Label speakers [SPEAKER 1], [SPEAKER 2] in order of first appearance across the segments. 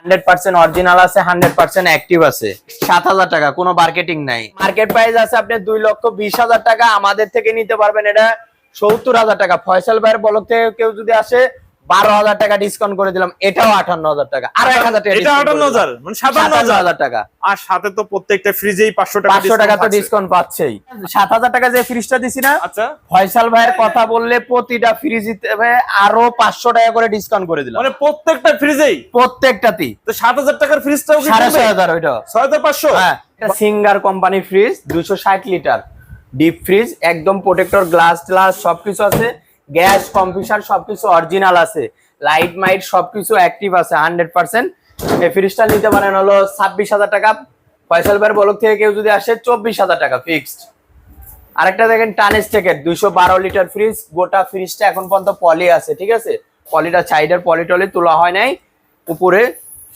[SPEAKER 1] Hundred percent original আছে hundred percent active আছে। সাত হাজার টাকা কোনো মার্কেটিং নাই। মার্কেট প্রাইস আছে আপনি দুই লক্ষ বিশ হাজার টাকা আমাদের থেকে নিতে পারবেন। এটা সত্তর হাজার টাকা। ফয়সাল ভাইয়ের বলক থেকে কেউ যদি আসে বারো হাজার টাকা ডিসকাউন্ট করে দিলাম এটাও আটান্ন হাজার টাকা। আরও এক হাজার টাকা
[SPEAKER 2] এটা আটান্ন হাজার মানে সাতান্ন হাজার।
[SPEAKER 1] হাজার টাকা।
[SPEAKER 2] আর সাথে তো প্রত্যেকটা ফ্রিজেই পাঁচশো টাকা
[SPEAKER 1] পাঁচশো টাকা তো ডিসকাউন্ট পাচ্ছেই। সাত হাজার টাকা যে ফ্রিজটা দিছি না
[SPEAKER 2] আচ্ছা।
[SPEAKER 1] ফয়সাল ভাইয়ের কথা বললে প্রতিটা ফ্রিজ আরও পাঁচশো টাকা করে ডিসকাউন্ট করে দিলাম।
[SPEAKER 2] মানে প্রত্যেকটা ফ্রিজেই
[SPEAKER 1] প্রত্যেকটাতেই
[SPEAKER 2] তো সাত হাজার টাকার ফ্রিজটাও
[SPEAKER 1] সাড়ে ছয় হাজার ওইটা
[SPEAKER 2] ছয় হাজার পাঁচশো?
[SPEAKER 1] হ্যাঁ সিঙ্গার কোম্পানি ফ্রিজ দুশো ষাট লিটার ডিপ ফ্রিজ একদম প্রোটেক্টর গ্লাস গ্লাস সবকিছু আছে। গ্যাস, কম্পিউটার সবকিছু অরিজিনাল আছে। লাইট মাইট সবকিছু অ্যাক্টিভ আছে হান্ড্রেড পার্সেন্ট এই ফ্রিজটা নিতে পারেন হলো ছাব্বিশ হাজার টাকা। ফয়সাল ভাইয়ের বলক থেকে কেউ যদি আসে, চব্বিশ হাজার টাকা ফিক্সড আরেকটা দেখেন টানেস টেকের দুইশো বারো লিটার ফ্রিজ গোটা ফ্রিজটা এখন পর্যন্ত পলি আছে, ঠিক আছে? পলিটা সাইডের পলি টলি তোলা হয় নাই। উপরে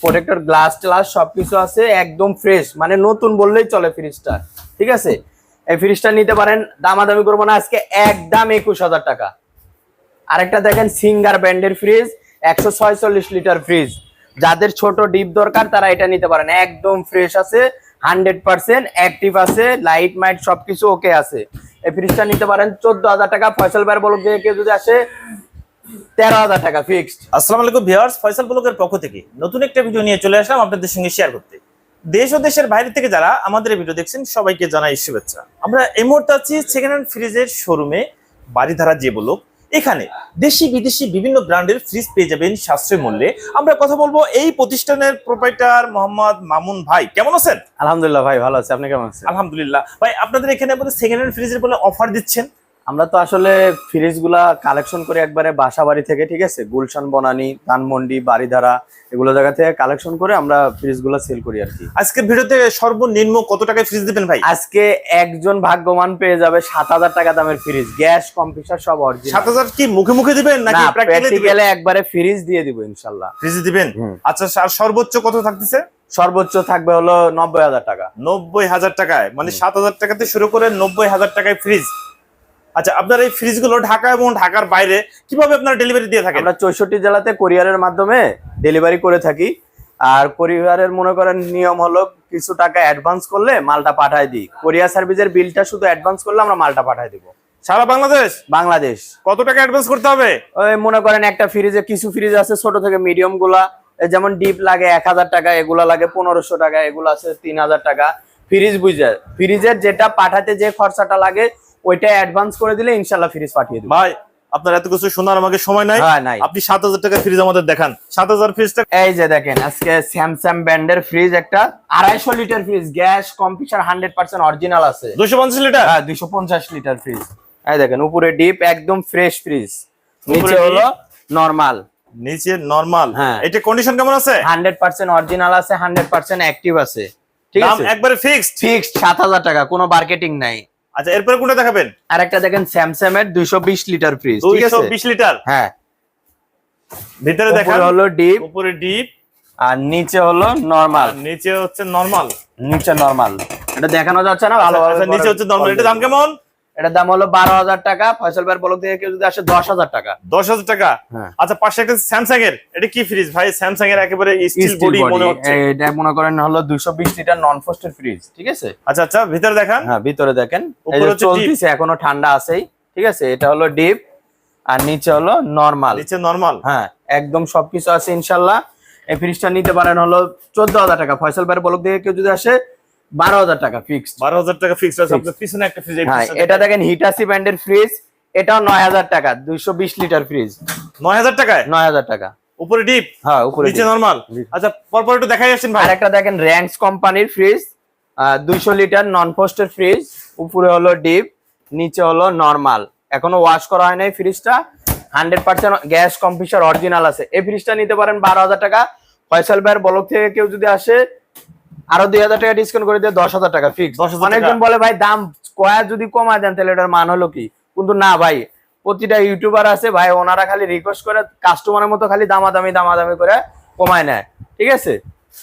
[SPEAKER 1] প্রোটেক্টর গ্লাস ট্লাস সবকিছু আছে, একদম ফ্রেশ মানে নতুন বললেই চলে ফ্রিজটা ঠিক আছে? এই ফ্রিজটা নিতে পারেন। দামাদামি করব না, আজকে একদম একুশ হাজার টাকা। আরেকটা দেখেন সিঙ্গার ব্র্যান্ডের ফ্রিজ একশো ছয়চল্লিশ লিটার ফ্রিজ যাদের ছোট ডিপ দরকার, তারা এটা নিতে পারেন। একদম ফ্রেশ আছে হান্ড্রেড পার্সেন্ট অ্যাক্টিভ আছে লাইট মাইট সবকিছু ওকে আছে। এই ফ্রিজটা নিতে পারেন চোদ্দ হাজার টাকা। ফয়সাল ভাইয়ের বলক দিয়ে কেউ যদি আসে, তেরো হাজার টাকা ফিক্সড
[SPEAKER 2] আসসালামু আলাইকুম ভিউয়ার্স ফয়সাল ব্লগের পক্ষ থেকে নতুন একটা ভিডিও নিয়ে চলে আসলাম আপনাদের সঙ্গে শেয়ার করতে। দেশ ও দেশের বাইরে থেকে যারা আমাদের এই ভিডিও দেখছেন, সবাইকে জানাই শুভেচ্ছা। আমরা এই মুহূর্তে আছি সেকেন্ড হ্যান্ড ফ্রিজের শোরুমে বাড়িধারা যে বলক এখানে দেশি বিদেশি বিভিন্ন ব্র্যান্ডের ফ্রিজ পেয়ে যাবেন সাশ্রয় মূল্যে। আমরা কথা বলব এই প্রতিষ্ঠানের প্রোপাইটার মোহাম্মদ মামুন ভাই। কেমন আছেন?
[SPEAKER 1] আলহামদুলিল্লাহ ভাই ভালো আছে। আপনি কেমন আছেন?
[SPEAKER 2] আলহামদুলিল্লাহ। ভাই আপনাদের এখানে আমাদের সেকেন্ড হ্যান্ড ফ্রিজের বলে অফার দিচ্ছেন।
[SPEAKER 1] আমরা তো আসলে ফ্রিজগুলা কালেকশন করে একবারে বাসা বাড়ি থেকে ঠিক আছে? গুলশান বনানি ধানমন্ডি বাড়িধারা এগুলো জায়গা থেকে কালেকশন করে আমরা ফ্রিজগুলা সেল করি আর কি।
[SPEAKER 2] আজকের ভিডিওতে সর্বনিম্ন কত টাকায় ফ্রিজ দিবেন ভাই?
[SPEAKER 1] আজকে একজন ভাগ্যবান পেয়ে যাবে সাত হাজার টাকা দামের ফ্রিজ গ্যাস কম্পিউটার সব অরিজিনাল
[SPEAKER 2] সাত হাজার কি মুখে মুখে দিবেন নাকি প্র্যাকটিক্যালে
[SPEAKER 1] একবারে ফ্রিজ দিয়ে দিব ইনশাল্লাহ।
[SPEAKER 2] ফ্রিজ দিবেন? আচ্ছা আর সর্বোচ্চ কত থাকতেছে?
[SPEAKER 1] সর্বোচ্চ থাকবে হলো নব্বই হাজার টাকা।
[SPEAKER 2] নব্বই হাজার টাকায় মানে সাত হাজার টাকাতে শুরু করে নব্বই হাজার টাকায় ফ্রিজ আচ্ছা আপনার এই ফ্রিজগুলো ঢাকা এবং ঢাকার বাইরে কীভাবে আপনারা ডেলিভারি দিয়ে থাকেন?
[SPEAKER 1] আমরা চৌষট্টি জেলাতে কোরিয়ারের মাধ্যমে ডেলিভারি করে থাকি। আর কোরিয়ারের মনে করেন নিয়ম হলো কিছু টাকা অ্যাডভান্স করলে মালটা পাঠায় দিই। কোরিয়ার সার্ভিসের বিলটা শুধু অ্যাডভান্স করলে আমরা মালটা পাঠায় দিব।
[SPEAKER 2] সারা বাংলাদেশ?
[SPEAKER 1] বাংলাদেশ।
[SPEAKER 2] কত টাকা অ্যাডভান্স করতে হবে?
[SPEAKER 1] ওই মনে করেন একটা ফ্রিজে কিছু ফ্রিজ আছে ছোট থেকে মিডিয়ামগুলা যেমন ডিপ লাগে এক হাজার টাকা এগুলা লাগে পনেরোশো টাকা এগুলো আছে তিন হাজার টাকা। ফ্রিজ বুঝে ফ্রিজের যেটা পাঠাতে যে খরচাটা লাগে ওইটা অ্যাডভান্স করে দিলে ইনশাল্লাহ ফ্রিজ পাঠিয়ে দেবো।
[SPEAKER 2] ভাই আপনার এত কিছু শোনার আমাকে সময় নাই।
[SPEAKER 1] হ্যাঁ, নাই।
[SPEAKER 2] আপনি সাত হাজার টাকা ফ্রিজ আমাদের দেখান। সাত হাজার ফ্রিজটা
[SPEAKER 1] এই যে দেখেন আজকে স্যামসাং ব্র্যান্ডের ফ্রিজ একটা। আড়াইশো litre fridge gas computer hundred percent original আছে।
[SPEAKER 2] দুশো পঞ্চাশ লিটার
[SPEAKER 1] হ্যাঁ দুইশো পঞ্চাশ লিটার ফ্রিজ এই দেখেন উপরে ডিপ একদম ফ্রেশ ফ্রিজ নিচে হলো নর্মাল
[SPEAKER 2] নিচে নরমাল
[SPEAKER 1] হ্যাঁ।
[SPEAKER 2] এটা কন্ডিশন কেমন আছে?
[SPEAKER 1] হান্ড্রেড পার্সেন্ট অরিজিনাল আছে হান্ড্রেড পার্সেন্ট অ্যাক্টিভ আছে। ঠিক আছে?
[SPEAKER 2] একবারে ফিক্সড
[SPEAKER 1] ফিক্সড সাত হাজার টাকা কোনো মার্কেটিং নাই।
[SPEAKER 2] আচ্ছা এরপরে কোনটা দেখাবেন?
[SPEAKER 1] আর একটা দেখেন স্যামসাং এর দুইশো বিশ লিটার ফ্রিজ ঠিক
[SPEAKER 2] দুইশো
[SPEAKER 1] আছে
[SPEAKER 2] বিশ লিটার?
[SPEAKER 1] হ্যাঁ।
[SPEAKER 2] ভিতরে দেখেন।
[SPEAKER 1] হলো ডিপ।
[SPEAKER 2] উপরে ডিপ।
[SPEAKER 1] আর নিচে হলো নর্মাল
[SPEAKER 2] নিচে হচ্ছে নরমাল
[SPEAKER 1] নিচে নর্মাল এটা দেখানো যাচ্ছে না ভালো
[SPEAKER 2] আচ্ছা নিচে হচ্ছে নরমাল এটা দাম কেমন?
[SPEAKER 1] এটার দাম হলো বারো হাজার টাকা ফয়সাল ভাইয়ের বলক থেকে কেউ যদি আসে দশ হাজার টাকা।
[SPEAKER 2] দশ হাজার টাকা?
[SPEAKER 1] হ্যাঁ।
[SPEAKER 2] আচ্ছা পাশে একটা স্যামসাং এর এটা কি ফ্রিজ ভাই স্যামসাং এর একেবারে স্টিল বডি মনে হচ্ছে।
[SPEAKER 1] এটা মনে করেন হলো দুশো বিশ লিটার নন ফোস্টের ফ্রিজ ঠিক আছে?
[SPEAKER 2] আচ্ছা আচ্ছা ভিতরে দেখান।
[SPEAKER 1] হ্যাঁ ভিতরে দেখেন। চলতিছে এখনও ঠান্ডা আছেই ঠিক আছে? এটা হলো ডিপ আর নিচে হলো নর্মাল
[SPEAKER 2] নিচে নরমাল
[SPEAKER 1] হ্যাঁ একদম সবকিছু আছে ইনশাল্লাহ। এই ফ্রিজটা নিতে পারেন হলো চোদ্দ হাজার টাকা। ফয়সল ভাইয়ের বলক থেকে কেউ যদি আসে বারো হাজার টাকা ফিক্সড
[SPEAKER 2] বারো হাজার টাকা ফিক্স আছে। আপনার পিছনে একটা ফ্রিজ
[SPEAKER 1] হ্যাঁ এটা দেখেন হিটাসি ব্র্যান্ডের ফ্রিজ এটাও নয় হাজার টাকা দুইশো বিশ লিটার ফ্রিজ
[SPEAKER 2] নয় হাজার টাকায়?
[SPEAKER 1] নয় হাজার টাকা।
[SPEAKER 2] উপরে ডিপ
[SPEAKER 1] হ্যাঁ উপরে
[SPEAKER 2] নিচে নরমাল আচ্ছা পরপর একটু দেখাই আসছেন ভাই।
[SPEAKER 1] দেখেন র্যাঙ্কস কোম্পানির ফ্রিজ দুইশো লিটার নন পোস্টের ফ্রিজ উপরে হলো ডিপ নিচে হলো নর্মাল এখনও ওয়াশ করা হয় নাই ফ্রিজটা hundred percent gas computer original আছে। এই ফ্রিজটা নিতে পারেন বারো হাজার টাকা। ফয়সাল ভাইয়ের বলক থেকে কেউ যদি আসে আরও দুই হাজার টাকা ডিসকাউন্ট করে দিয়ে দশ হাজার টাকা ফিক্স
[SPEAKER 2] 10,000 টাকা।
[SPEAKER 1] অনেকজন বলে ভাই দাম কয়া যদি কমায় দেন তাহলে এটার মান হলো কি? কিন্তু না ভাই প্রতিটা ইউটিউবার আছে ভাই ওনারা খালি রিকোয়েস্ট করে কাস্টমারের মতো খালি দামাদামি দামাদামি করে কমায় নেয়। ঠিক আছে?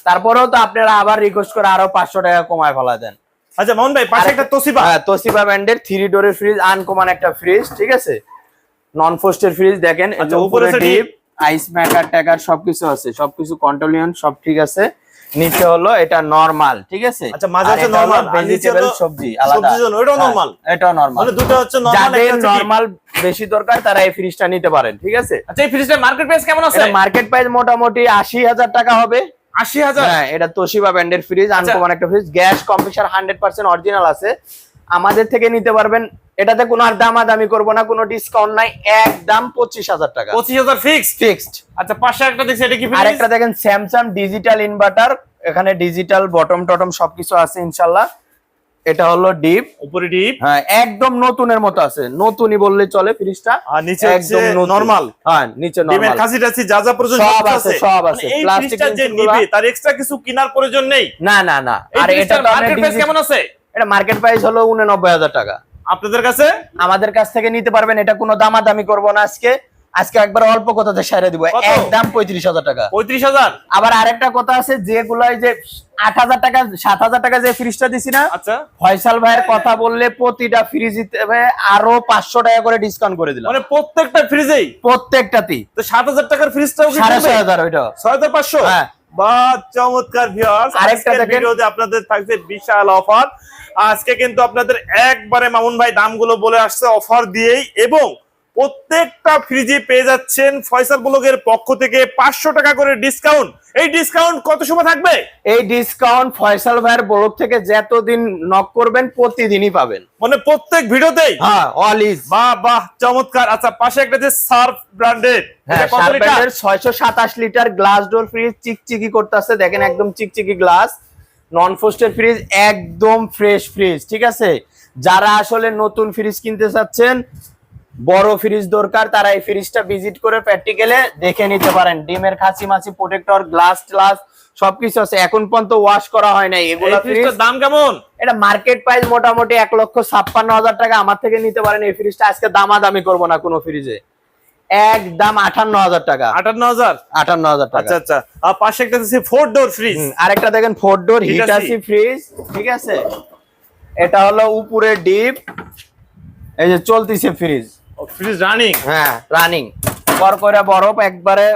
[SPEAKER 1] তারপরেও তো আপনারা আবার রিকোয়েস্ট করে আরও পাঁচশো টাকা কমায় ফেলা দেন।
[SPEAKER 2] আচ্ছা মোহন ভাই পাশে একটা তোসিবা
[SPEAKER 1] হ্যাঁ তোসিবা ব্র্যান্ডের থ্রি ডোরের ফ্রিজ আনকমন একটা ফ্রিজ ঠিক আছে? নন ফোস্টের ফ্রিজ দেখেন
[SPEAKER 2] আচ্ছা, উপরে
[SPEAKER 1] উপরে ডিপ আইস মেকার ট্যাকার সবকিছু আছে সবকিছু কন্ট্রোলিয়ন সব ঠিক আছে। নিচে হলো এটা নরমাল ঠিক আছে?
[SPEAKER 2] আচ্ছা, মাঝে হচ্ছে আর নিচে
[SPEAKER 1] ভেজিটেবল সবজি আলাদা।
[SPEAKER 2] সবজির জন্য, এটাও
[SPEAKER 1] হ্যাঁ,
[SPEAKER 2] normal?
[SPEAKER 1] এটাও নরমাল
[SPEAKER 2] মানে দুটো হচ্ছে নরমাল
[SPEAKER 1] যাদের নরমাল বেশি দরকার তারা এই ফ্রিজটা নিতে পারেন ঠিক আছে?
[SPEAKER 2] আচ্ছা এই ফ্রিজটার মার্কেট প্রাইস কেমন আছে?
[SPEAKER 1] মার্কেট প্রাইস মোটামুটি আশি হাজার টাকা হবে।
[SPEAKER 2] আশি হাজার?
[SPEAKER 1] হ্যাঁ এটা তোশিবা ব্র্যান্ডের ফ্রিজ। আনকমন একটা fridge gas compressor hundred percent original আছে। আমাদের থেকে নিতে পারবেন এটাতে কোনো আর দামাদামি করব না কোনো ডিসকাউন্ট নাই একদম পঁচিশ হাজার টাকা।
[SPEAKER 2] পঁচিশ হাজার ফিক্স
[SPEAKER 1] ফিক্সড
[SPEAKER 2] আচ্ছা পাশে একটা দেখছি এটা কি
[SPEAKER 1] আরেকটা দেখেন স্যামসাং ডিজিটাল ইনভার্টার এখানে ডিজিটাল বটম টটম সবকিছু আছে ইনশাল্লাহ। এটা হলো ডিপ
[SPEAKER 2] উপরে ডিপ
[SPEAKER 1] হ্যাঁ একদম নতুনের মতো আছে। নতুনই বললে চলে ফ্রিজটা
[SPEAKER 2] আর নিচে
[SPEAKER 1] একদম
[SPEAKER 2] নরমাল
[SPEAKER 1] হ্যাঁ নিচে নরমাল ডিমের
[SPEAKER 2] খাসি টাসি যা যা প্রয়োজন
[SPEAKER 1] সব আছে,
[SPEAKER 2] আছে।
[SPEAKER 1] সব আছে।
[SPEAKER 2] মানে
[SPEAKER 1] Plastic
[SPEAKER 2] ফ্রিজটা যে নিবে তার এক্সট্রা কিছু কেনার প্রয়োজন নেই।
[SPEAKER 1] না না না। আর এটা
[SPEAKER 2] মার্কেট প্রাইস কেমন আছে?
[SPEAKER 1] এটা মার্কেট প্রাইস হলো উননব্বই হাজার টাকা।
[SPEAKER 2] আপনাদের কাছে?
[SPEAKER 1] আমাদের কাছ থেকে নিতে পারবেন এটা কোনো দামাদামি করব না আজকে। আজকে একবার অল্প কথাতে সেরে দিব? একদম পঁয়ত্রিশ হাজার টাকা।
[SPEAKER 2] পঁয়ত্রিশ হাজার?
[SPEAKER 1] আবার আরেকটা কথা আছে যেগুলাই যে আট হাজার টাকা সাত হাজার টাকা যে ফ্রিজটা দিছি না
[SPEAKER 2] আচ্ছা।
[SPEAKER 1] ফয়সাল ভাইয়ের কথা বললে প্রতিটা ফ্রিজ আরও পাঁচশো টাকা করে ডিসকাউন্ট করে দিলাম।
[SPEAKER 2] মানে প্রত্যেকটা ফ্রিজেই
[SPEAKER 1] প্রত্যেকটাতেই।
[SPEAKER 2] তো সাত হাজার টাকার ফ্রিজটাও
[SPEAKER 1] সাড়ে ছয় হাজার ওইটা
[SPEAKER 2] ছয় হাজার পাঁচশো?
[SPEAKER 1] হ্যাঁ।
[SPEAKER 2] বা চমৎকার ভিউয়ার্স
[SPEAKER 1] আরেকটা।
[SPEAKER 2] ভিডিওতে আপনাদের থাকছে বিশাল অফার আজকে কিন্তু আপনাদের একবারে মামুন ভাই দামগুলো বলে আসছে অফার দিয়েই এবং প্রত্যেকটা ফ্রিজে পেয়ে যাচ্ছেন ফয়সাল ব্লগের পক্ষ থেকে পাঁচশো টাকা করে ডিসকাউন্ট এই ডিসকাউন্ট কত সময় থাকবে?
[SPEAKER 1] এই ডিসকাউন্ট ফয়সাল ভাইয়ের ব্লগ থেকে যতদিন নক করবেন প্রতিদিনই পাবেন।
[SPEAKER 2] মানে প্রত্যেক ভিডিওতেই?
[SPEAKER 1] হ্যাঁ অল ইজ
[SPEAKER 2] বাহ বাহ চমৎকার। আচ্ছা পাশে একটা যে সার্ফ ব্র্যান্ডেড
[SPEAKER 1] হ্যাঁ শার্পেন্টের ছয়শো সাতাশ লিটার গ্লাস ডোর ফ্রিজ চিকচিকি করতেছে। দেখেন একদম চিকচিকি গ্লাস নন ফোস্টের ফ্রিজ একদম ফ্রেশ ফ্রিজ ঠিক আছে? যারা আসলে নতুন ফ্রিজ কিনতে চাচ্ছেন বড় ফ্রিজ দরকার তারা এই ফ্রিজটা ভিজিট করে প্র্যাকটিক্যালে দেখে নিতে পারেন। ডিমের খাসি মাছি প্রোটেক্টর গ্লাস গ্লাস সবকিছু আছে। এখন পর্যন্ত ওয়াশ করা হয় নাই। এগুলো
[SPEAKER 2] ফ্রিজটার দাম কেমন?
[SPEAKER 1] এটা মার্কেট প্রাইস মোটামুটি এক লক্ষ ছাপ্পান্ন হাজার টাকা। আমার থেকে নিতে পারেন এই ফ্রিজটা আজকে দামাদামি করব না কোনো ফ্রিজে একদম আটান্ন হাজার টাকা।
[SPEAKER 2] আটান্ন হাজার
[SPEAKER 1] আটান্ন হাজার টাকা।
[SPEAKER 2] আচ্ছা আচ্ছা। আর পাশে একটা ফোর ডোর ফ্রিজ।
[SPEAKER 1] আরেকটা দেখেন ফোর ডোর। হিটাসি ফ্রিজ ঠিক আছে? এটা হলো উপরে ডিপ এই যে চলতিছে ফ্রিজ
[SPEAKER 2] ফ্রিজ রানিং
[SPEAKER 1] হ্যাঁ রানিং কর করে বরফ একবারে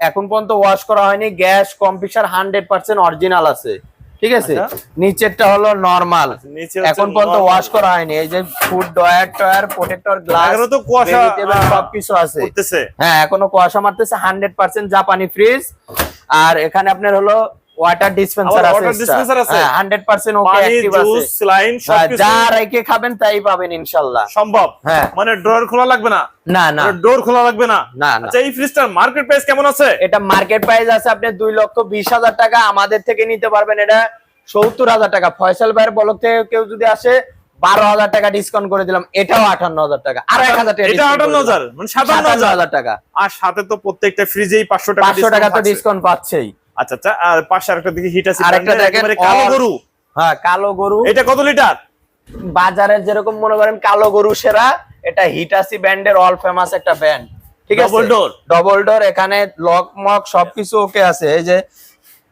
[SPEAKER 1] এখন পর্যন্ত ওয়াশ করা হয়নি। Gas computer hundred percent original আছে। ঠিক আছে?
[SPEAKER 2] আচ্ছা।
[SPEAKER 1] নিচেরটা হলো নরমাল
[SPEAKER 2] নিচে
[SPEAKER 1] এখন পর্যন্ত ওয়াশ করা হয়নি। এই যে ফুড ডয়ার টয়ার প্রোটেক্টর গ্লাস
[SPEAKER 2] তো কুয়াশা, আহ,
[SPEAKER 1] সবকিছু আছে। হ্যাঁ এখনও কুয়াশা মারতেছে হান্ড্রেড পার্সেন্ট জাপানি ফ্রিজ আর এখানে আপনার হলো ওয়াটার ডিসপেন্সার আছে
[SPEAKER 2] water dispenser আছে?
[SPEAKER 1] হ্যাঁ হান্ড্রেড পার্সেন্ট ওকে
[SPEAKER 2] পানি
[SPEAKER 1] অ্যাক্টিভ আছে
[SPEAKER 2] জুস
[SPEAKER 1] হ্যাঁ,
[SPEAKER 2] সবকিছু।
[SPEAKER 1] যা রেখে খাবেন তাই পাবেন ইনশাল্লাহ
[SPEAKER 2] সম্ভব।
[SPEAKER 1] হ্যাঁ।
[SPEAKER 2] মানে ডোর খোলা লাগবে না?
[SPEAKER 1] না না।
[SPEAKER 2] ডোর খোলা লাগবে না?
[SPEAKER 1] না
[SPEAKER 2] আচ্ছা এই ফ্রিজটার মার্কেট প্রাইস কেমন আছে?
[SPEAKER 1] এটা মার্কেট প্রাইস আছে আপনি দুই লক্ষ বিশ হাজার টাকা। আমাদের থেকে নিতে পারবেন এটা সত্তর হাজার টাকা। ফয়সাল ভাইয়ের বলক থেকে কেউ যদি আসে বারো হাজার টাকা ডিসকাউন্ট করে দিলাম। এটাও আটান্ন হাজার টাকা। আর এক হাজার টাকা
[SPEAKER 2] আটান্ন হাজার। মানে সাতান্ন হাজার।
[SPEAKER 1] টাকা।
[SPEAKER 2] আর সাথে তো প্রত্যেকটা ফ্রিজেই পাঁচশো টাকা
[SPEAKER 1] পাঁচশো টাকা তো ডিসকাউন্ট পাচ্ছেই।
[SPEAKER 2] আচ্ছা আচ্ছা আর পাশে আরেকটা দিকে হিট আছে
[SPEAKER 1] আরেকটা দেখেন,
[SPEAKER 2] কালো গরু।
[SPEAKER 1] হ্যাঁ কালো গরু।
[SPEAKER 2] এটা কত লিটার?
[SPEAKER 1] বাজারের যেরকম মনে করেন কালো গরু সেরা এটা হিটাসি ব্যান্ডের অল ফেমাস একটা ব্যান্ড। ঠিক আছে?
[SPEAKER 2] Door?
[SPEAKER 1] ডবল ডোর এখানে লক মক সবকিছু ওকে আছে। এই যে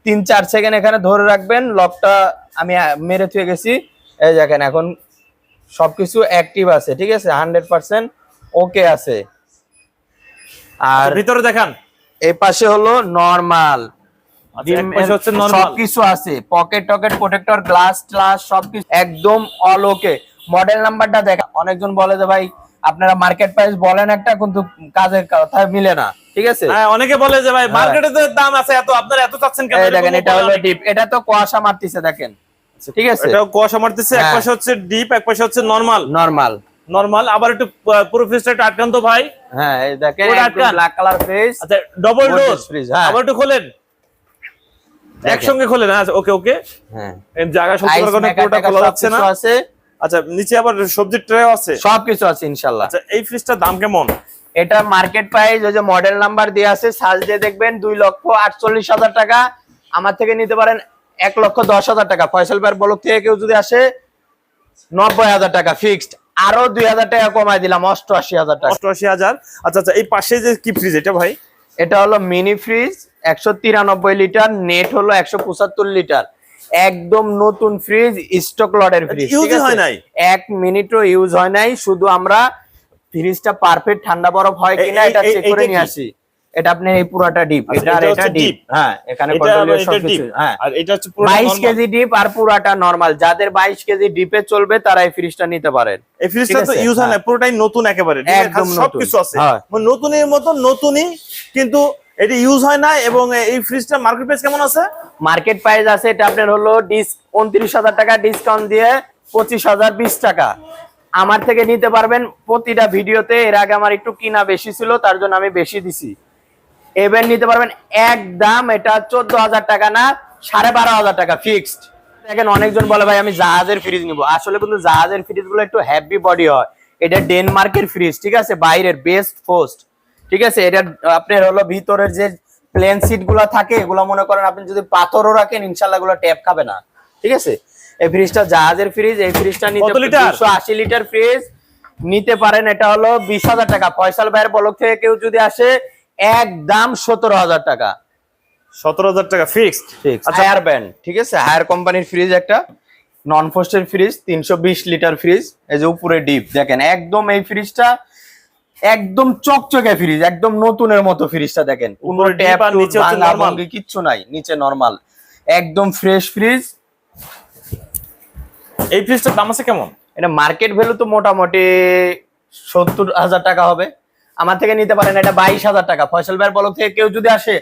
[SPEAKER 1] তিন চার সেকেন্ড এখানে ধরে রাখবেন লকটা আমি মেরে থুয়ে গেছি। এই দেখেন এখন সবকিছু অ্যাক্টিভ আছে ঠিক আছে? হান্ড্রেড পার্সেন্ট ওকে আছে। আর
[SPEAKER 2] ভিতরে দেখান।
[SPEAKER 1] এই পাশে হলো নরমাল সবকিছু আছে পকেট টকেট প্রোটেক্টর গ্লাস গ্লাস সবকিছু একদম অল ওকে মডেল নাম্বারটা দেখা অনেকজন বলে যে ভাই আপনারা মার্কেট প্রাইস বলেন একটা কিন্তু কাজের কথা মিলে না ঠিক আছে?
[SPEAKER 2] হ্যাঁ অনেকে বলে যে ভাই
[SPEAKER 1] হ্যাঁ।
[SPEAKER 2] মার্কেটে তো দাম আছে এত আপনারা এত চাচ্ছেন কেন?
[SPEAKER 1] দেখেন এটা হলো ডিপ এটা তো কুয়াশা মারতিছে দেখেন ঠিক আছে?
[SPEAKER 2] কুয়াশা মারতেছে এক
[SPEAKER 1] হ্যাঁ।
[SPEAKER 2] পাশে হচ্ছে ডিপ এক পাশে হচ্ছে নরমাল
[SPEAKER 1] নরমাল
[SPEAKER 2] নরমাল আবার একটু পুরো ফ্রিজটা একটু আটকান তো ভাই।
[SPEAKER 1] হ্যাঁ এই দেখেন ব্ল্যাক কালার ফেস
[SPEAKER 2] আচ্ছা ডবল ডোর
[SPEAKER 1] fridge, হ্যাঁ।
[SPEAKER 2] আবার একটু খোলেন। একসঙ্গে খোলেন আচ্ছা ওকে ওকে।
[SPEAKER 1] হ্যাঁ।
[SPEAKER 2] জায়গা
[SPEAKER 1] আইস
[SPEAKER 2] কারণে পুরোটা খোলা যাচ্ছে না।
[SPEAKER 1] আছে।
[SPEAKER 2] আচ্ছা নিচে আবার সবজির ট্রে আছে?
[SPEAKER 1] সবকিছু আছে ইনশাল্লাহ।
[SPEAKER 2] আচ্ছা এই ফ্রিজটার দাম কেমন?
[SPEAKER 1] এটা মার্কেট প্রাইস ওই যে মডেল নাম্বার দিয়ে আছে সার্চ দিয়ে দেখবেন দুই লক্ষ আটচল্লিশ হাজার টাকা। আমার থেকে নিতে পারেন এক লক্ষ দশ হাজার টাকা। ফয়সাল ভাইয়ের বলক থেকে কেউ যদি আসে নব্বই হাজার টাকা ফিক্সড আরও দুই হাজার টাকা কমাই দিলাম অষ্টআশি হাজার টাকা।
[SPEAKER 2] অষ্টআশি হাজার। আচ্ছা আচ্ছা এই পাশে যে কি ফ্রিজ এটা ভাই?
[SPEAKER 1] এটা হলো মিনি ফ্রিজ একশো তিরানব্বই লিটার নেট হলো একশো পঁচাত্তর লিটার একদম নতুন ফ্রিজ স্টক লটের ফ্রিজ
[SPEAKER 2] হয় নাই?
[SPEAKER 1] এক মিনিটও ইউজ হয় নাই শুধু আমরা ফ্রিজটা পারফেক্ট ঠান্ডা বরফ হয় কিনা এটা চেক করে নিয়ে আসি। এটা আপনার এই পুরাটা ডিপ
[SPEAKER 2] আচ্ছা,
[SPEAKER 1] এটা আর
[SPEAKER 2] এটা
[SPEAKER 1] ডিপ হ্যাঁ এখানে কন্ট্রোলের সবকিছু হ্যাঁ।
[SPEAKER 2] আর এটা হচ্ছে পুরো
[SPEAKER 1] বাইশ কেজি ডিপ আর পুরাটা নরমাল যাদের বাইশ কেজি ডিপে চলবে তারা এই ফ্রিজটা নিতে পারেন।
[SPEAKER 2] এই ফ্রিজটা তো ইউজ হয় না
[SPEAKER 1] হ্যাঁ।
[SPEAKER 2] পুরোটাই নতুন একেবারে
[SPEAKER 1] একদম নতুন।
[SPEAKER 2] সবকিছু আছে।
[SPEAKER 1] হ্যাঁ।
[SPEAKER 2] মানে নতুনের মতো নতুনই কিন্তু এটি ইউজ হয় না এবং এই ফ্রিজটা মার্কেট প্রাইস কেমন আছে?
[SPEAKER 1] মার্কেট প্রাইস আছে এটা আপনার হলো ডিস উনত্রিশ হাজার টাকা ডিসকাউন্ট দিয়ে পঁচিশ হাজার বিশ টাকা। আমার থেকে নিতে পারবেন প্রতিটা ভিডিওতে এর আগে আমার একটু কিনা বেশি ছিল তার জন্য আমি বেশি দিছি। এবার নিতে পারবেন একদম এটা চোদ্দ হাজার টাকা না সাড়ে বারো হাজার টাকা ফিক্সড দেখেন অনেকজন বলে ভাই আমি জাহাজের ফ্রিজ নিব। আসলে কিন্তু জাহাজের ফ্রিজগুলো একটু হ্যাভি বডি হয়। এটা ডেনমার্কের ফ্রিজ ঠিক আছে? বাইরের বেস্ট ফোস্ট ঠিক আছে? এটা আপনার হলো ভিতরের যে প্লেন সিটগুলো থাকে এগুলো মনে করেন আপনি যদি পাথরও রাখেন ইনশাল্লাহগুলো ট্যাপ খাবে না। ঠিক আছে? এই ফ্রিজটা জাহাজের ফ্রিজ এই ফ্রিজটা নিতে দুশো আশি লিটার ফ্রিজ নিতে পারেন এটা হলো বিশ হাজার টাকা। ফয়সাল ভাইয়ের বলক থেকে কেউ যদি আসে একদম সতেরো হাজার টাকা।
[SPEAKER 2] সতেরো হাজার টাকা ফিক্সড
[SPEAKER 1] আচ্ছা হায়ার ব্যান্ড ঠিক আছে? হায়ার কোম্পানির ফ্রিজ একটা নন ফোস্টের ফ্রিজ তিনশো বিশ লিটার ফ্রিজ এই যে উপরে ডিপ দেখেন একদম এই ফ্রিজটা একদম চকচকে ফ্রিজ একদম নতুনের মতো ফ্রিজটা দেখেন। কিচ্ছু নাই নিচে নরমাল একদম ফ্রেশ ফ্রিজ
[SPEAKER 2] এই ফ্রিজটার দাম আছে কেমন?
[SPEAKER 1] এটা মার্কেট ভ্যালু তো মোটামুটি সত্তর হাজার টাকা হবে। আমার থেকে নিতে পারেন এটা বাইশ হাজার টাকা। ফয়সাল ভাইয়ের বলক থেকে কেউ যদি আসে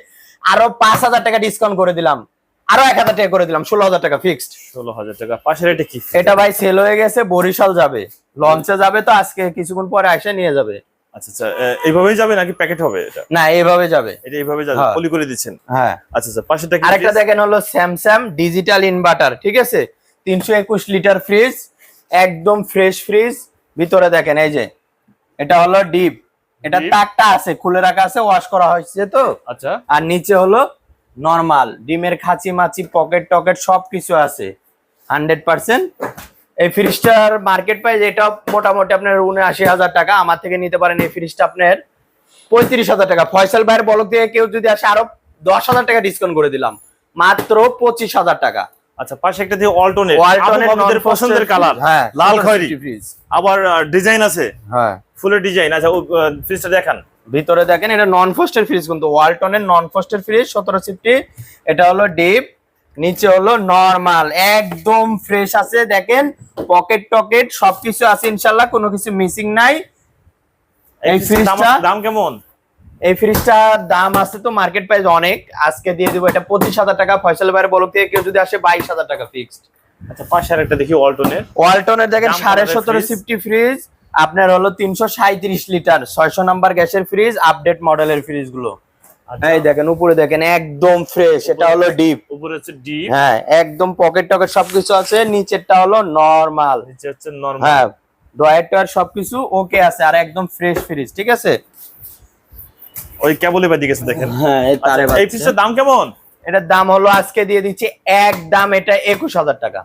[SPEAKER 1] আরও পাঁচ হাজার টাকা ডিসকাউন্ট করে দিলাম। আরও এক হাজার টাকা করে দিলাম ষোলো হাজার টাকা ফিক্সড
[SPEAKER 2] ষোলো হাজার টাকা। পাশের এটা কি?
[SPEAKER 1] এটা ভাই সেল হয়ে গেছে বরিশাল যাবে। লঞ্চে যাবে তো আজকে কিছুক্ষণ পরে এসে নিয়ে যাবে।
[SPEAKER 2] আচ্ছা আচ্ছা এইভাবেই যাবে নাকি প্যাকেট হবে এটা?
[SPEAKER 1] না এইভাবে যাবে।
[SPEAKER 2] এটা এইভাবে যাবে
[SPEAKER 1] হ্যাঁ।
[SPEAKER 2] পলি করে দিচ্ছেন?
[SPEAKER 1] হ্যাঁ।
[SPEAKER 2] আচ্ছা আচ্ছা পাশেরটা কি?
[SPEAKER 1] আরেকটা
[SPEAKER 2] fridge?
[SPEAKER 1] দেখেন হলো স্যামসাং ডিজিটাল ইনভার্টার ঠিক আছে? তিনশো একুশ লিটার ফ্রিজ একদম ফ্রেশ ফ্রিজ ভিতরে দেখেন এই যে এটা হলো ডিপ এটা তাকটা আছে খুলে রাখা আছে ওয়াশ করা হয়েছে তো।
[SPEAKER 2] আচ্ছা।
[SPEAKER 1] আর নিচে হলো নরমাল ডিমের খাঁচি মাছি পকেট টকেট সবকিছু আছে। হান্ড্রেড পার্সেন্ট এই ফ্রিজটার মার্কেট প্রাইস এটা মোটামুটি আপনার উনআশি হাজার টাকা আমার থেকে নিতে পারেন এই ফ্রিজটা আপনার পঁয়ত্রিশ হাজার টাকা। ফয়সাল ভাইয়ের বলক থেকে কেউ যদি আসে আরও দশ হাজার টাকা ডিসকাউন্ট করে দিলাম। মাত্র পঁচিশ হাজার টাকা।
[SPEAKER 2] আচ্ছা পাশে একটা দিয়ে অল্টনের
[SPEAKER 1] ওয়ালটনের
[SPEAKER 2] আপনাদের পছন্দের কালার
[SPEAKER 1] হ্যাঁ
[SPEAKER 2] লাল খয়েরি। আবার ডিজাইন আছে?
[SPEAKER 1] হ্যাঁ।
[SPEAKER 2] ফুলের ডিজাইন আচ্ছা ফ্রিজটা দেখান।
[SPEAKER 1] ভিতরে দেখেন এটা নন ফোস্টের ফ্রিজ কিন্তু ওয়ালটনের নন ফোস্টের ফ্রিজ সতেরো সিফটি। এটা হলো ডিপ নিচে হলো নরমাল একদম ফ্রেশ আছে দেখেন পকেট টকেট সবকিছু আছে ইনশাল্লাহ কোনো কিছু মিসিং নাই। এই ফ্রিজটা-
[SPEAKER 2] দাম কেমন?
[SPEAKER 1] এই ফ্রিজটার দাম আছে তো মার্কেট প্রাইস অনেক। আজকে দিয়ে দিব এটা পঁচিশ হাজার টাকা। ফয়সাল ভাইয়ের বলক থেকে কেউ যদি আসে বাইশ হাজার টাকা ফিক্সড
[SPEAKER 2] আচ্ছা পাশে আর একটা দেখি ওয়ালটনের
[SPEAKER 1] ওয়ালটনের দেখেন সাড়ে সতেরো? সিফটি ফ্রিজ আপনার হলো তিনশো সাঁত্রিশ লিটার ছয়শো নাম্বার গ্যাসের ফ্রিজ আপডেট মডেলের ফ্রিজগুলো।
[SPEAKER 2] আচ্ছা।
[SPEAKER 1] এই দেখেন উপরে দেখেন একদম ফ্রেশ এটা হলো ডিপ
[SPEAKER 2] উপরে হচ্ছে ডিপ
[SPEAKER 1] হ্যাঁ একদম পকেট টকেট সবকিছু আছে। নিচেরটা হলো নরমাল
[SPEAKER 2] নিচে হচ্ছে নরমাল
[SPEAKER 1] হ্যাঁ ডয়ার টয়ার সবকিছু ওকে আছে। আর একদম ফ্রেশ ফ্রিজ ঠিক আছে?
[SPEAKER 2] ওই কেবলই বাদি গেছে দেখেন।
[SPEAKER 1] হ্যাঁ এই তারে
[SPEAKER 2] আচ্ছা। ফ্রিজটার দাম কেমন?
[SPEAKER 1] এটার দাম হলো আজকে দিয়ে দিচ্ছি একদম এটা একুশ হাজার টাকা।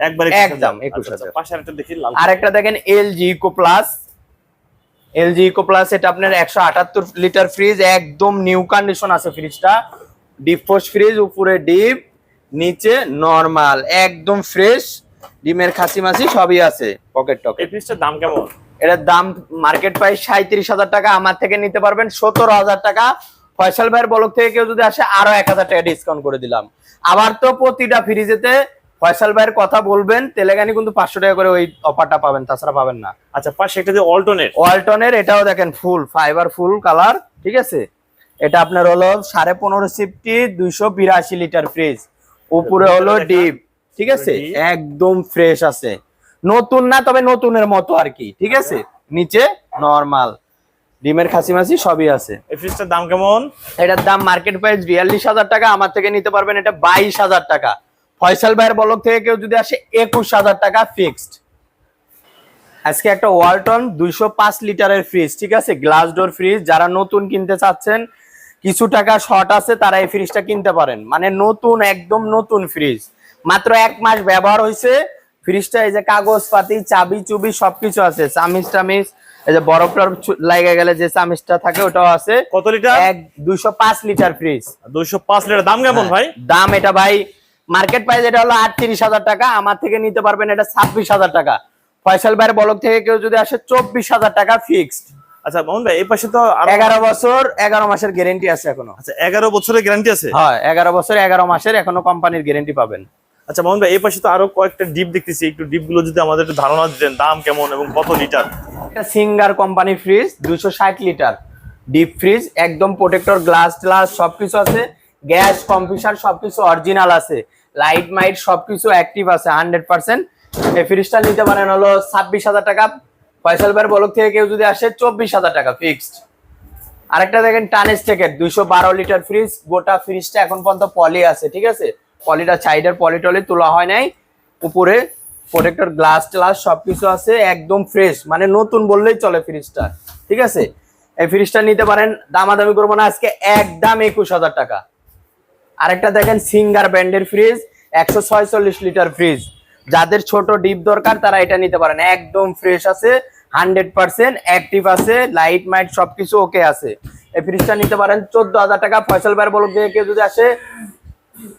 [SPEAKER 2] একবারে
[SPEAKER 1] একদম, 21,000
[SPEAKER 2] আচ্ছা, আচ্ছা, পাশে আরেকটা দেখি লাল।
[SPEAKER 1] আরেকটা দেখেন LG eco plus. LG eco plus এটা আপনার একশো আটাত্তর লিটার ফ্রিজ একদম নিউ কন্ডিশন আছে ফ্রিজটা। ডিপ ফোস ফ্রিজ উপরে ডিপ নিচে নরমাল একদম ফ্রেশ। ডিমের খাসি মাসি সবই আছে পকেট টকেট।
[SPEAKER 2] এই ফ্রিজটার দাম কেমন?
[SPEAKER 1] এটার দাম মার্কেট প্রাইস সাঁত্রিশ হাজার টাকা আমার থেকে নিতে পারবেন সতেরো হাজার টাকা। ফয়সাল ভাইয়ের বলক থেকে কেউ যদি আসে আরও এক হাজার টাকা ডিসকাউন্ট করে দিলাম। আবার তো প্রতিটা ফ্রিজেতে ফয়সাল ভাইয়ের কথা বলবেন তেলেগানি কিন্তু পাঁচশো টাকা করে ওই অফারটা পাবেন তাছাড়া পাবেন না।
[SPEAKER 2] আচ্ছা পাশে একটা দিয়ে অল্টনের
[SPEAKER 1] ওয়ালটনের এটাও দেখেন ফুল ফাইবার ফুল কালার ঠিক আছে? এটা আপনার হলো সাড়ে পনেরো সিফটি দুইশো বিরাশি লিটার ফ্রিজ উপরে হলো ডিপ ঠিক আছে? একদম ফ্রেশ আছে। নতুন না তবে নতুনের মতো আর কি ঠিক আছে? নিচে নরমাল ডিমের খাসি মাসি সবই আছে।
[SPEAKER 2] এই ফ্রিজটার দাম কেমন?
[SPEAKER 1] এটার দাম মার্কেট প্রাইস বিয়াল্লিশ হাজার টাকা আমার থেকে নিতে পারবেন এটা বাইশ হাজার টাকা। ফয়সাল ভাইয়ের বলক থেকে কেউ যদি আসে একুশ হাজার টাকা ফিক্সড আজকে একটা ওয়ালটন দুইশো পাঁচ লিটারের ফ্রিজ ঠিক আছে? গ্লাস ডোর ফ্রিজ যারা নতুন কিনতে চাচ্ছেন কিছু টাকা শর্ট আছে তারা এই ফ্রিজটা কিনতে পারেন। মানে নতুন একদম নতুন ফ্রিজ মাত্র এক মাস ব্যবহার হয়েছে ফ্রিজটা এই যে কাগজ পাতি চাবি চুবি সবকিছু আছে। চামিচ টামিচ এই যে বরফ টরফ লাগে গেলে যে চামিচটা থাকে ওটাও আছে।
[SPEAKER 2] কত লিটার?
[SPEAKER 1] এক দুইশো পাঁচ লিটার ফ্রিজ
[SPEAKER 2] দুইশো পাঁচ লিটার। দাম কেমন ভাই?
[SPEAKER 1] দাম এটা ভাই মার্কেট প্রাইস এটা হলো আটত্রিশ হাজার টাকা আমার থেকে নিতে পারবেন এটা ছাব্বিশ হাজার টাকা। ফয়সাল ভাইয়ের বলক থেকে কেউ যদি আসে চব্বিশ হাজার টাকা ফিক্সড
[SPEAKER 2] আচ্ছা মোহন ভাই এই পাশে তো
[SPEAKER 1] এগারো বছর এগারো মাসের গ্যারেন্টি আছে এখনও।
[SPEAKER 2] আচ্ছা এগারো বছরের গ্যারান্টি আছে?
[SPEAKER 1] হ্যাঁ এগারো বছর এগারো মাসের এখনও কোম্পানির গ্যারেন্টি পাবেন।
[SPEAKER 2] আচ্ছা মোহন ভাই, এই পাশে তো আরও কয়েকটা ডিপ দেখতেছি। একটু ডিপগুলো যদি আমাদের একটু ধারণা দিতেন, দাম কেমন এবং কত লিটার?
[SPEAKER 1] একটা সিঙ্গার কোম্পানি ফ্রিজ, দুশো লিটার। ডিপ ফ্রিজ, একদম প্রোটেক্টর, গ্লাস গ্লাস সবকিছু আছে। গ্যাস, কম্পিউটার, সবকিছু অরিজিনাল আছে। লাইট, মাইট, সবকিছু অ্যাক্টিভ আছে, হান্ড্রেড পার্সেন্ট। এই ফ্রিজটা নিতে পারেন হলো ছাব্বিশ হাজার টাকা। ফয়সাল ভাইয়ের বলক থেকে কেউ যদি আসে, চব্বিশ হাজার টাকা ফিক্সড আরেকটা দেখেন টানেস টেকের দুইশো বারো লিটার ফ্রিজ। গোটা ফ্রিজটা এখন পর্যন্ত পলি আছে, ঠিক আছে? পলিটা সাইডের পলি টলি তোলা হয় নাই। উপরে প্রোটেক্টর গ্লাস ট্লাস সবকিছু আছে, একদম ফ্রেশ মানে নতুন বললেই চলে ফ্রিজটা ঠিক আছে? এই ফ্রিজটা নিতে পারেন, দামাদামি করব না, আজকে একদম একুশ হাজার টাকা। আরেকটা দেখেন সিঙ্গার ব্র্যান্ডের ফ্রিজ একশো ছয়চল্লিশ লিটার ফ্রিজ যাদের ছোট ডিপ দরকার, তারা এটা নিতে পারেন। একদম ফ্রেশ আছে হান্ড্রেড পার্সেন্ট অ্যাক্টিভ আছে লাইট মাইট সবকিছু ওকে আছে। এই ফ্রিজটা নিতে পারেন, চোদ্দ হাজার টাকা। ফয়সল ভাইয়ের বলক দিয়ে কেউ যদি আসে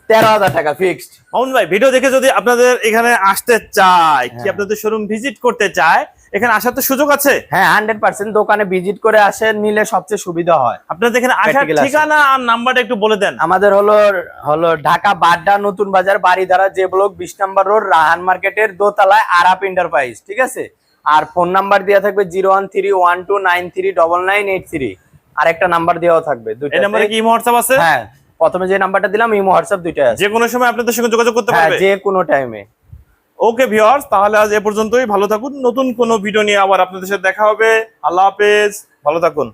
[SPEAKER 1] তেরো হাজার টাকা ফিক্সড
[SPEAKER 2] মোহন ভাই ভিডিও দেখে যদি আপনাদের এখানে আসতে চায় কি
[SPEAKER 1] হ্যাঁ।
[SPEAKER 2] আপনাদের শোরুম ভিজিট করতে চায় এখানে আসার তো সুযোগ আছে?
[SPEAKER 1] হ্যাঁ হান্ড্রেড পার্সেন্ট দোকানে ভিজিট করে আসে নিলে সবচেয়ে সুবিধা হয়।
[SPEAKER 2] আপনাদের এখানে আসার ঠিকানা আর নাম্বারটা একটু বলে দেন।
[SPEAKER 1] আমাদের হলো হলো ঢাকা বাড্ডা নতুন বাজার বাড়িধারা যে ব্লক বিশ নম্বর রোড রাহান মার্কেটের দোতলায় আরাপ এন্টারপ্রাইজ ঠিক আছে? আর ফোন নাম্বার দেওয়া থাকবে zero one three one two nine three double nine eight three. আর একটা নাম্বার দেওয়া থাকবে
[SPEAKER 2] এই নাম্বারে কি হোয়াটসঅ্যাপ আছে?
[SPEAKER 1] হ্যাঁ প্রথমে যে নাম্বারটা দিলাম ইমো হোয়াটসঅ্যাপ দুইটা আছে।
[SPEAKER 2] যে কোনো সময় আপনাদের সঙ্গে যোগাযোগ করতে
[SPEAKER 1] হ্যাঁ
[SPEAKER 2] পারবে?
[SPEAKER 1] যে কোনো টাইমে
[SPEAKER 2] ওকে ভিউয়ার্স তাহলে আজ এ পর্যন্তই। ভালো থাকুন। নতুন কোনো ভিডিও নিয়ে আবার আপনাদের সাথে দেখা হবে। আল্লাহ হাফেজ। ভালো থাকুন।